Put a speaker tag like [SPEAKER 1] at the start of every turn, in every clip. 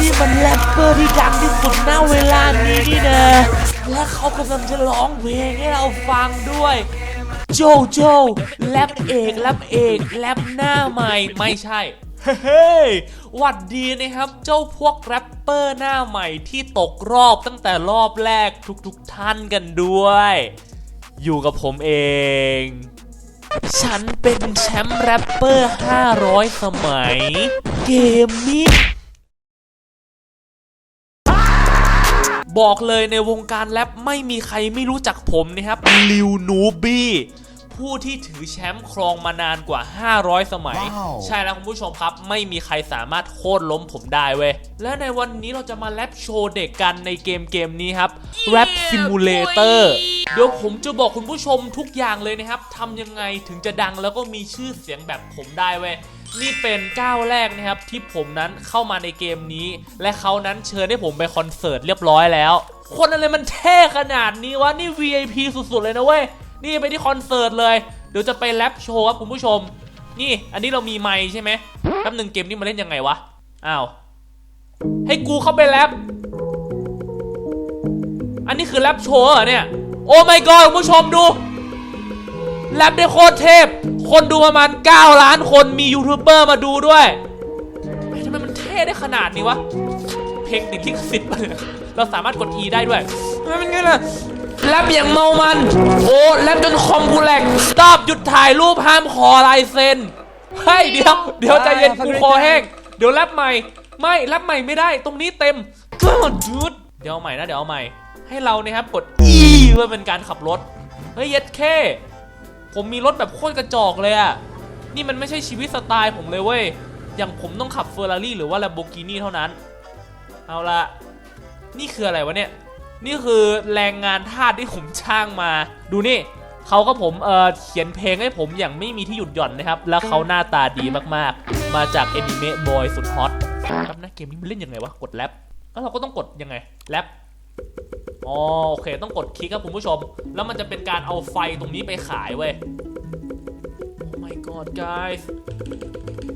[SPEAKER 1] นี่มันแรปเปอร์ที่ดังที่สุดณเวลานี้นี่นะและเขากำลังจะร้องเพลงให้เราฟังด้วย โจโจแรปเอกแรปเอกแรปหน้าใหม่ไม่ใช่เฮ้ยหวัดดีนะครับ เจ้าพวกแรปเปอร์หน้าใหม่ที่ตกรอบตั้งแต่รอบแรกทุกๆท่านกันด้วย อยู่กับผมเอง ฉันเป็นแชมป์แรปเปอร์ 500 สมัย เกมนี้ บอกเลยในวงการแรปไม่มีใครไม่รู้จักผมนะครับลิวนูบี้ ผู้ที่ถือแชมป์ครองมานานกว่า 500 สมัย
[SPEAKER 2] ว้าว
[SPEAKER 1] ใช่แล้วคุณผู้ชมครับ ไม่มีใครสามารถโค่นล้มผมได้เว้ย และในวันนี้เราจะมาแรปโชว์เด็กกันในเกมเกมนี้ครับ Rap Simulator เดี๋ยวผมจะบอกคุณผู้ชมทุกอย่างเลยนะครับทำยังไงถึงจะดังแล้วก็มีชื่อเสียงแบบผมได้เว้ยนี่เป็นก้าวแรกนะครับที่ผมนั้นเข้ามาในเกมนี้ และเขานั้นเชิญให้ผมไปคอนเสิร์ตเรียบร้อยแล้ว คนอะไรมันเท่ขนาดนี้วะนี่ VIP สุดๆเลยนะเว้ย นี่ไปที่คอนเสิร์ตเลย เดี๋ยวจะไปแรปโชว์ครับคุณผู้ชม นี่ อันนี้เรามีไมค์ใช่ไหมแป๊บหนึ่งเกมนี้มาเล่นยังไงวะ อ้าว ให้กูเข้าไปแรปอันนี้คือแรปโชว์เหรอเนี่ย โอ้ my god คุณผู้ชมดูแรปได้โคตรเทพ คนดูประมาณ 9 ล้านคนมียูทูบเบอร์มาดูด้วยทำไมมันเท่ได้ขนาดนี้วะ เพลงติดลิขสิทธิ์ปะเนี่ยเราสามารถกด E ได้ด้วย มันไงล่ะ แรปอย่างเมามัน โอ้แรปจนคอมกูแหลก stop หยุดถ่ายรูปห้ามขอลายเซ็นเฮ้ยเดี๋ยวเดี๋ยวใจเย็นกูคอแห้งเดี๋ยวแรปใหม่ ไม่แรปใหม่ไม่ได้ ตรงนี้เต็มก็จุดเดี๋ยวเอาใหม่นะเดี๋ยวเอาใหม่ ให้เรานะครับกด E เพื่อเป็นการขับรถเฮ้ยเย็ดแค่ผมมีรถแบบโคตรกระจอกเลยอะนี่มันไม่ใช่ชีวิตสไตล์ผมเลยเว้ย อย่างผมต้องขับเฟอร์รารี่หรือว่า Lamborghini เท่านั้น เอาละ นี่คืออะไรวะเนี่ย นี่คือแรงงานทาสที่ผมช่างมา ดูนี่เขาก็ผมเออเขียนเพลงให้ผมอย่างไม่มีที่หยุดหย่อนนะครับ แล้วเขาหน้าตาดีมากๆ มาจาก a อนิเมะบอยสุดฮอตครับนะเกมนี้มันเล่นยังไงวะ กดแรปแล้วเราก็ต้องกดยังไงแรปอ๋อโอเค ต้องกดคลิกครับคุณผู้ชม แล้วมันจะเป็นการเอาไฟตรงนี้ไปขายเว้ยโอ้ my god guys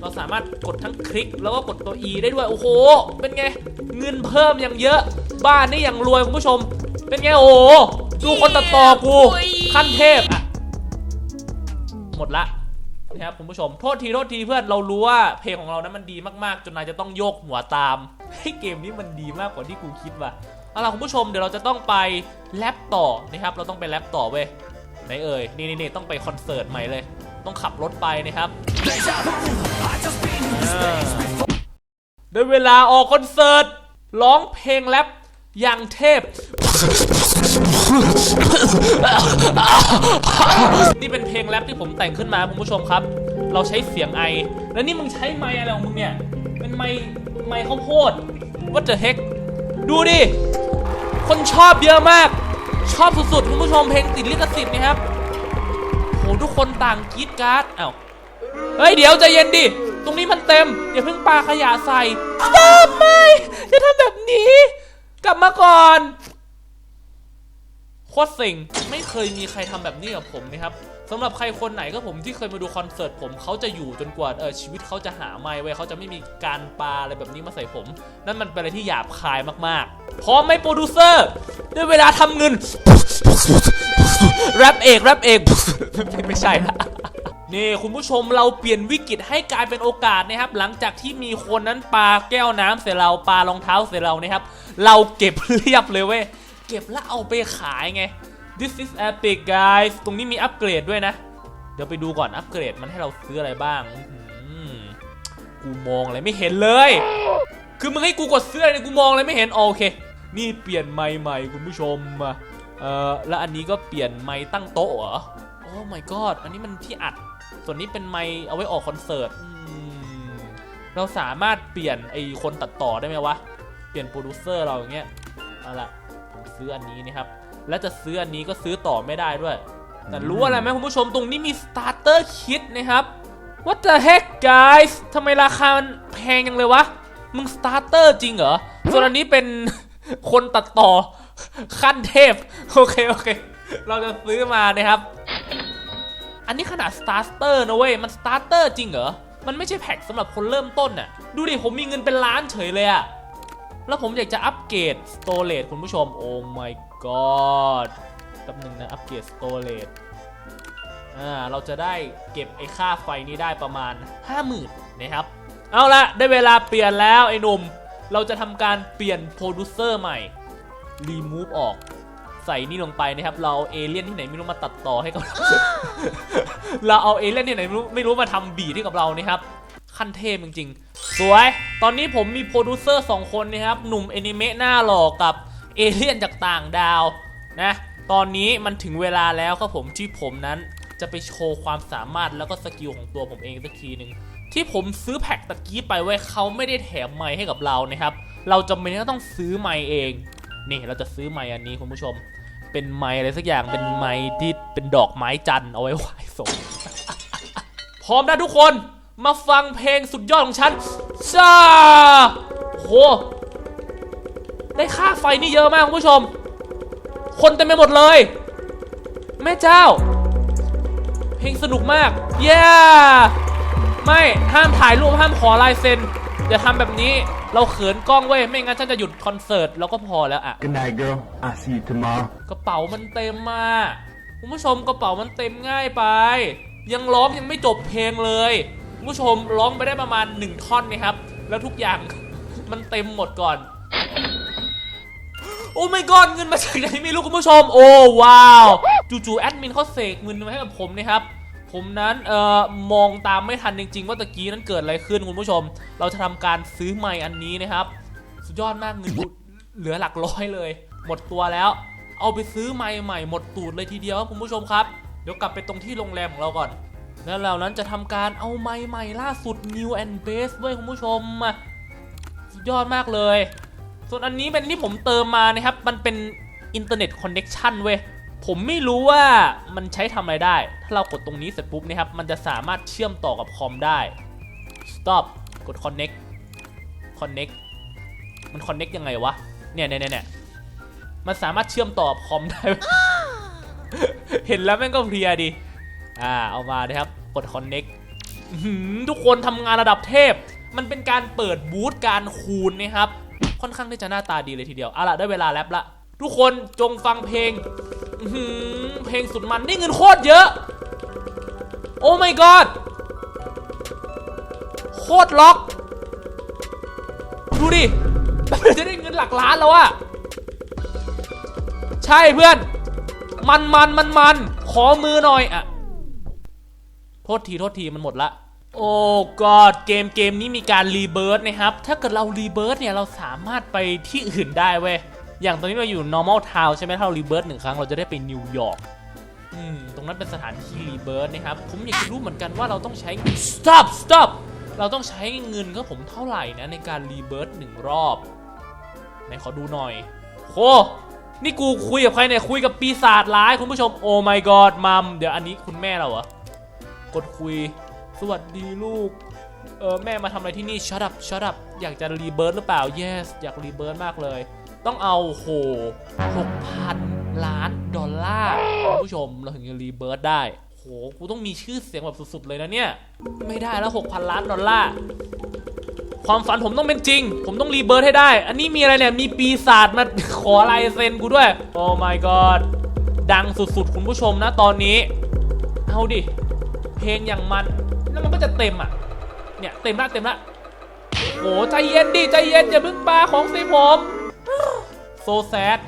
[SPEAKER 1] เราสามารถกดทั้งคลิกแล้วก็กดตัว E ได้ด้วย โอ้โห เป็นไง เงินเพิ่มอย่างเยอะ บ้านนี่อย่างรวยคุณผู้ชม เป็นไงโอ้โหดูคนตัดต่อกูขั้นเทพอะหมดละนะครับคุณผู้ชมโทษทีโทษทีเพื่อนเรารู้ว่าเพลงของเรานั้นมันดีมากๆ จนนายจะต้องโยกหัวตามให้เกมนี้มันดีมากกว่าที่กูคิดว่ะเอาล่ะคุณผู้ชมเดี๋ยวเราจะต้องไปแรปต่อนะครับ เราต้องไปแรปต่อเว้ยไหนเอ่ยนี่นี่นี่ต้องไปคอนเสิร์ตใหม่เลย ต้องขับรถไปนะครับอ่าได้เวลาออกคอนเสิร์ตร้องเพลงแรป อย่างเทพ นี่เป็นเพลงแรปที่ผมแต่งขึ้นมาคุณผู้ชมครับ เราใช้เสียงไอ แล้วนี่มึงใช้ไมอะไรของมึงเนี่ย เป็นไมค์ไมค์ข้าวโพด what the heck ดูดิ คนชอบเยอะมาก ชอบสุดๆ คุณผู้ชมเพลงติดลิขสิทธิ์นะครับโหทุกคนต่างกีดการ์ดอ้าวเฮ้ย เดี๋ยวใจเย็นดิ ตรงนี้มันเต็ม อย่าเพิ่งปาขยะใส่ตามไม่อย่าทำแบบนี้ กลับมาก่อนโคตรเซ็งไม่เคยมีใครทำแบบนี้กับผมนะครับสำหรับใครคนไหนก็ผมที่เคยมาดูคอนเสิร์ตผมเขาจะอยู่จนกว่าเออชีวิตเขาจะหาไม่ไว้เขาจะไม่มีการปาอะไรแบบนี้มาใส่ผม นั่นมันเป็นอะไรที่หยาบคายมากๆ พร้อมไหมโปรดิวเซอร์ด้วยเวลาทำเงินแรปเอกแรปเอกไม่ใช่ละ นี่คุณผู้ชมเราเปลี่ยนวิกฤตให้กลายเป็นโอกาสนะครับ หลังจากที่มีคนนั้นปาแก้วน้ำใส่เราปารองเท้าใส่เรานะครับ เราเก็บเรียบเลยเว้ยเก็บแล้วเอาไปขายไง This is epic guys ตรงนี้มีอัปเกรดด้วยนะ เดี๋ยวไปดูก่อนอัปเกรดมันให้เราซื้ออะไรบ้างกูมองอะไรไม่เห็นเลย คือมึงให้กูกดซื้ออะไรเนี่ยกูมองอะไรไม่เห็นโอเค นี่เปลี่ยนไมค์ใหม่คุณผู้ชมอะเออแล้วอันนี้ก็เปลี่ยนไมค์ตั้งโต๊ะเหรอโอ้ my god อันนี้มันที่อัด ส่วนนี้เป็นไมค์เอาไว้ออกคอนเสิร์ตเราสามารถเปลี่ยนไอคนตัดต่อได้ไหมวะ เปลี่ยนโปรดิวเซอร์เราอย่างเงี้ย เอาละผมซื้ออันนี้นะครับ แล้วจะซื้ออันนี้ก็ซื้อต่อไม่ได้ด้วย แต่รู้อะไรไหมคุณผู้ชมตรงนี้มี starter kit นะครับ What the heck guys ทำไมราคามันแพงยังเลยวะ มึง starter จริงเหรอ ส่วนอันนี้เป็นคนตัดต่อขั้นเทพ โอเค โอเค เราจะซื้อมานะครับ อันนี้ขนาด starter นะเว้ย มัน starter จริงเหรอ มันไม่ใช่แพ็คสำหรับคนเริ่มต้นน่ะ ดูดิ ผมมีเงินเป็นล้านเฉยเลยอะแล้วผมอยากจะอัปเกรดสโตร e คุณผู้ชม โอ้ my god แป๊บนึงนะ อัปเกรดสโตร e อ่า เราจะได้เก็บไอ้ค่าไฟนี้ได้ประมาณ 50,000นะครับ เอาละได้เวลาเปลี่ยนแล้วไอ้หนุ่ม เราจะทำการเปลี่ยนโปรดิวเซอร์ใหม่ รีมูฟออก ใส่นี่ลงไปนะครับ เราเอาเอเลี่ยนที่ไหนไม่รู้มาตัดต่อให้กับ เราเราเอาเอเลี่ยนที่ไหนไม่รู้ไม่รู้มาทำบีทให้กับเรานะครับขั้นเทพจริงๆ สวย ตอนนี้ผมมีโปรดิวเซอร์สองคนนะครับ หนุ่มแอนิเมะหน้าหล่อกับเอเลี่ยนจากต่างดาวนะ ตอนนี้มันถึงเวลาแล้วครับผมที่ผมนั้นจะไปโชว์ความสามารถแล้วก็สกิลของตัวผมเองสักทีหนึ่งที่ผมซื้อแพ็กตะกี้ไปไว้เขาไม่ได้แถมไมค์ให้กับเรานะครับ เราจำเป็นต้องซื้อไมค์เอง นี่เราจะซื้อไมค์อันนี้คุณผู้ชม เป็นไมค์อะไรสักอย่างเป็นไมค์ที่เป็นดอกไม้จันทร์เอาไว้ไหว้ศพพร้อมนะทุกคนมาฟังเพลงสุดยอดของฉันซ่าโห ได้ค่าไฟนี่เยอะมากคุณผู้ชม คนเต็มไปหมดเลย แม่เจ้า เพลงสนุกมาก เย้ไม่ ห้ามถ่ายรูป ห้ามขอลายเซ็น อย่าทำแบบนี้เราเขินกล้องเว้ยไม่งั้นฉันจะหยุดคอนเสิร์ตแล้วก็พอแล้วอะ
[SPEAKER 2] Good night, girl. I'll see you tomorrow.
[SPEAKER 1] กระเป๋ามันเต็มมาคุณผู้ชมกระเป๋ามันเต็มง่ายไป ยังร้องยังไม่จบเพลงเลยคุณผู้ชมร้องไปได้ประมาณหนึ่งท่อนนะครับ แล้วทุกอย่าง มันเต็มหมดก่อน โอ้ไม่กอนเงินมาจากไหนไม่รู้คุณผู้ชม โอ้ว้าว จู่ๆแอดมินเขาเสกเงินมาให้กับผมนะครับ ผมนั้นเอ่อมองตามไม่ทันจริง ๆ ว่าตะกี้นั้นเกิดอะไรขึ้นคุณผู้ชม เราจะทำการซื้อไมค์อันนี้นะครับ สุดยอดมากเงินเหลือหลักร้อยเลย หมดตัวแล้ว เอาไปซื้อไมค์ใหม่หมดตูดเลยทีเดียวครับคุณผู้ชมครับเดี๋ยวกลับไปตรงที่โรงแรมของเราก่อน แล้วเรานั้นจะทำการเอาไมค์ใหม่ล่าสุด New and Base เว้ยคุณผู้ชมสุดยอดมากเลย ส่วนอันนี้เป็นที่ผมเติมมานะครับมันเป็นอินเทอร์เน็ตคอนเน็กชันเว้ย ผมไม่รู้ว่ามันใช้ทำอะไรได้ ถ้าเรากดตรงนี้เสร็จปุ๊บนะครับ มันจะสามารถเชื่อมต่อกับคอมได้ stop กด connect connect มัน connect ยังไงวะ เนี่ยเนี่ยเนี่ยเนี่ยมันสามารถเชื่อมต่อกับคอมได้ เห็นแล้วแม่งก็เพลียดี อ่า เอามานะครับ กด connect อื้อหือทุกคนทำงานระดับเทพ มันเป็นการเปิดบูธการคูณนะครับ ค่อนข้างที่จะหน้าตาดีเลยทีเดียว เอาล่ะ ได้เวลาแรปละ ทุกคนจงฟังเพลง อื้อหือเพลงสุดมันนี่เงินโคตรเยอะ โอ้ my god โคตรล็อก ดูดิจะได้เงินหลักล้านแล้วอะใช่เพื่อน มันมันมันมันขอมือหน่อยอะโทษที โทษที มันหมดละ โอ้กอดเกมเกมนี้มีการรีเบิร์ตนะครับ ถ้าเกิดเรารีเบิร์ตเนี่ย เราสามารถไปที่อื่นได้เว้ย อย่างตอนนี้เราอยู่ normal town ใช่ไหมถ้าเรารีเบิร์ตหนึ่งครั้งเราจะได้ไปนิวยอร์กตรงนั้นเป็นสถานที่รีเบิร์ตนะครับ ผมอยากจะรู้เหมือนกันว่าเราต้องใช้ stop stop เราต้องใช้เงินก็ผมเท่าไหร่นะในการรีเบิร์ตหนึ่งรอบไหนขอดูหน่อยโหนี่กูคุยกับใครเนี่ยคุยกับปีศาจร้ายคุณผู้ชมโอ้ my god มัมเดี๋ยวอันนี้คุณแม่เราเหรอกดคุย สวัสดีลูกเออแม่มาทำอะไรที่นี่ shut up shut up อยากจะรีเบิร์ตหรือเปล่า yes อยากรีเบิร์ตมากเลย ต้องเอาโห6,000ล้านดอลลาร์คุณผู้ชมเราถึงจะรีเบิร์ตได้โหกูต้องมีชื่อเสียงแบบสุดๆเลยนะเนี่ย ไม่ได้แล้ว6,000ล้านดอลลาร์ความฝันผมต้องเป็นจริง ผมต้องรีเบิร์ตให้ได้ อันนี้มีอะไรเนี่ย มีปีศาจมาขอลายเซ็นกูด้วย โอ้ my god ดังสุดๆ คุณผู้ชมนะตอนนี้ เอาดิ เพลงอย่างมัน แล้วมันก็จะเต็มอะ เนี่ย เต็มละเต็มละโอ้ใจเย็นดิ ใจเย็นอย่าเพิ่งปาของใส่ผม โซแซด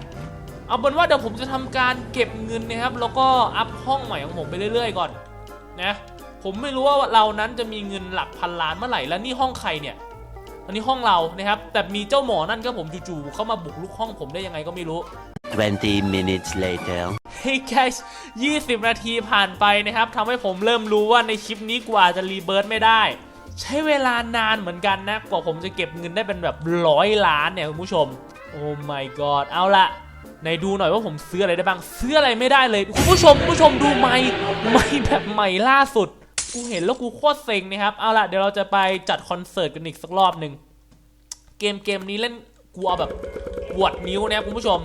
[SPEAKER 1] เอาเป็นว่าเดี๋ยวผมจะทำการเก็บเงินนะครับ แล้วก็อัพห้องใหม่ของผมไปเรื่อยๆก่อนนะผมไม่รู้ว่าเรานั้นจะมีเงินหลักพันล้านเมื่อไหร่แล้วนี่ห้องใครเนี่ยอันนี้ห้องเรานะครับ แต่มีเจ้าหมอนั่นก็ผมจู่ๆเข้ามาบุกลุกห้องผมได้ยังไงก็ไม่รู้
[SPEAKER 3] 20 minutes later.
[SPEAKER 1] เฮ้ย guys 20 นาทีผ่านไปนะครับทำให้ผมเริ่มรู้ว่าในคลิปนี้กว่าจะรีเบิร์ตไม่ได้ ใช้เวลานานเหมือนกันนะ กว่าผมจะเก็บเงินได้เป็นแบบร้อยล้านเนี่ยคุณผู้ชม โอ้ my god เอาละไหนดูหน่อยว่าผมซื้ออะไรได้บ้างซื้ออะไรไม่ได้เลยคุณผู้ชมคุณผู้ชมดูไม่ไม่แบบใหม่ล่าสุดกูเห็นแล้วกูโคตรเซ็งนะครับเอาละเดี๋ยวเราจะไปจัดคอนเสิร์ตกันอีกสักรอบหนึ่งเกมเกมนี้เล่นกูเอาแบบปวดนิ้วนะครับคุณผู้ชม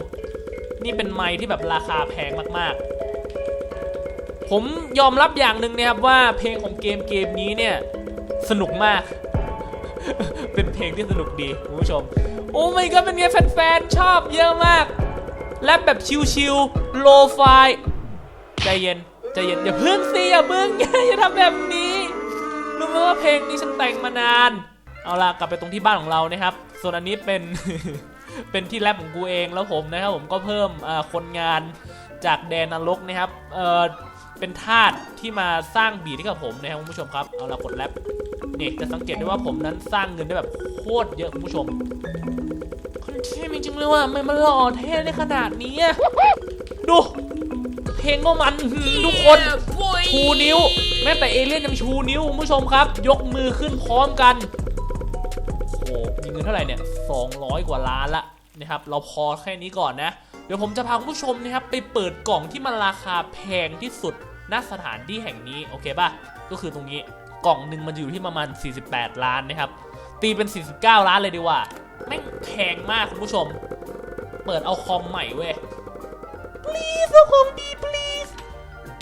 [SPEAKER 1] นี่เป็นไม้ที่แบบราคาแพงมากๆ ผมยอมรับอย่างหนึ่งนะครับว่าเพลงของเกมเกมนี้เนี่ยสนุกมาก เป็นเพลงที่สนุกดีคุณผู้ชม โอ้ไม่ก็เป็นไงแฟนๆ ชอบเยอะมาก แรปแบบชิลๆโลไฟใจเย็น ใจเย็น อย่าเพิ่งสิ อย่าเพิ่งอย่าอย่าทำแบบนี้ รู้ไหมว่าเพลงนี้ฉันแต่งมานาน เอาล่ะ กลับไปตรงที่บ้านของเรานะครับ ส่วนอันนี้เป็น เป็นที่แรปของกูเองแล้วผมนะครับ ผมก็เพิ่มคนงานจากแดนนรกนะครับ เออเป็นทาสที่มาสร้างบีทให้กับผมนะครับคุณผู้ชมครับ เอาล่ะกดแรป นี่จะสังเกตได้ว่าผมนั้นสร้างเงินได้แบบโคตรเยอะคุณผู้ชมคนเท่จริงๆเลยว่ะทำไมมันหล่อเท่ได้ขนาดนี้อะดู เพลงก็มันอื้อหือทุกคนชูนิ้ว แม้แต่เอเลี่ยนยังชูนิ้วคุณผู้ชมครับ ยกมือขึ้นพร้อมกันโอ้โหมีเงินเท่าไหร่เนี่ย200 กว่าล้านละนะครับ เราพอแค่นี้ก่อนนะ เดี๋ยวผมจะพาคุณผู้ชมนะครับไปเปิดกล่องที่มันราคาแพงที่สุดณสถานที่แห่งนี้โอเคป่ะก็คือตรงนี้ กล่องหนึ่งมันอยู่ที่ประมาณ 48 ล้านนะครับ ตีเป็น 49 ล้านเลยดีกว่าแม่งแพงมากคุณผู้ชม เปิดเอาคอมใหม่เว้ย please เอาของดี please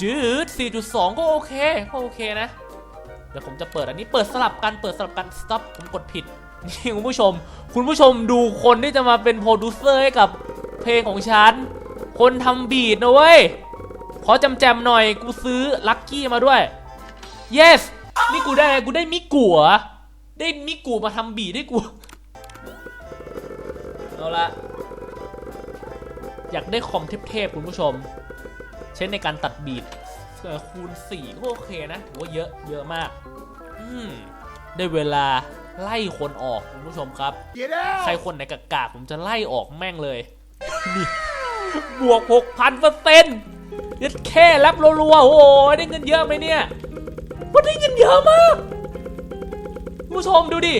[SPEAKER 1] dude 4.2 ก็โอเค ก็โอเคนะ เดี๋ยวผมจะเปิดอันนี้เปิดสลับกัน เปิดสลับกัน stop ผมกดผิด นี่คุณผู้ชม คุณผู้ชมดูคนที่จะมาเป็นโปรดิวเซอร์ให้กับเพลงของฉัน คนทำบีทนะเว้ย ขอจำแจมหน่อย กูซื้อลัคกี้มาด้วย yes นี่กูได้อะไรกูได้มิกุเหรอได้มิกุมาทำบีทให้กูเอาละอยากได้คอมเทพๆคุณผู้ชมใช้ในการตัดบีทเอ่อคูณ4ก็โอเคนะถือว่าเยอะเยอะมาก อืมได้เวลาไล่คนออกคุณผู้ชมครับ ใครคนไหนกากๆผมจะไล่ออกแม่งเลยนี่บวก 6,000เปอร์เซ็นต์ยัดแค่รับรัวๆโอ้โหได้เงินเยอะไหมเนี่ยว่า ได้เงินเยอะมากผู้ชมดูดิ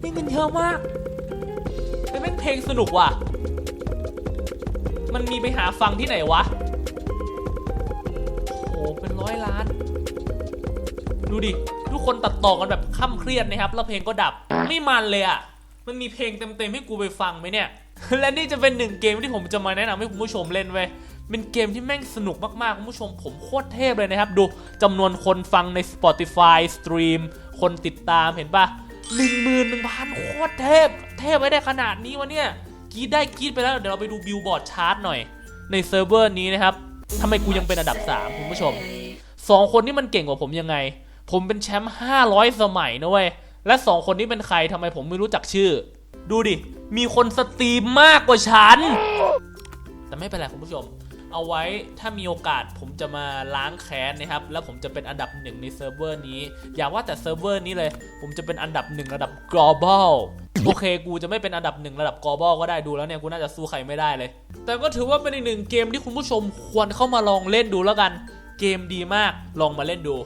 [SPEAKER 1] ได้เงินเยอะมากแต่แม่งเพลงสนุกว่ะ มันมีไปหาฟังที่ไหนวะ โอ้โหเป็นร้อยล้าน ดูดิ ทุกคนตัดต่อกันแบบค่ำเครียดนะครับ แล้วเพลงก็ดับ ไม่มันเลยอะ่ะ มันมีเพลงเต็มๆให้กูไปฟังไหมเนี่ย และนี่จะเป็นหนึ่งเกมที่ผมจะมาแนะนำให้คุณผู้ชมเล่นเว้ย เป็นเกมที่แม่งสนุกมากๆ คุณผู้ชมผมโคตรเทพเลยนะครับ ดูจำนวนคนฟังใน Spotify สตรีมคนติดตามเห็นปะหนึ่งหมื่นหนึ่งพันโคตรเทพ เทพไว้ได้ขนาดนี้วะเนี่ยกีดได้กีดไปแล้ว เดี๋ยวเราไปดูบิลบอร์ดชาร์ตหน่อย ในเซิร์ฟเวอร์นี้นะครับทำไมกูยังเป็นอันดับ 3 คุณผู้ชมสองคนนี้มันเก่งกว่าผมยังไง ผมเป็นแชมป์500 สมัยนะเว้ย และสองคนนี้เป็นใครทำไมผมไม่รู้จักชื่อ ดูดิ มีคนสตรีมมากกว่าฉัน แต่ไม่เป็นไรคุณผู้ชม เอาไว้ถ้ามีโอกาสผมจะมาล้างแค้นนะครับ แล้วผมจะเป็นอันดับหนึ่งในเซิร์ฟเวอร์นี้ อย่าว่าแต่เซิร์ฟเวอร์นี้เลย ผมจะเป็นอันดับหนึ่งระดับ global โอเค กูจะไม่เป็นอันดับหนึ่งระดับ global ก็ได้ดูแล้วเนี่ย กูน่าจะสู้ใครไม่ได้เลย แต่ก็ถือว่าเป็นอีกหนึ่งเกมที่คุณผู้ชมควรเข้ามาลองเล่นดูแล้วกัน เกมดีมากลองมาเล่นดู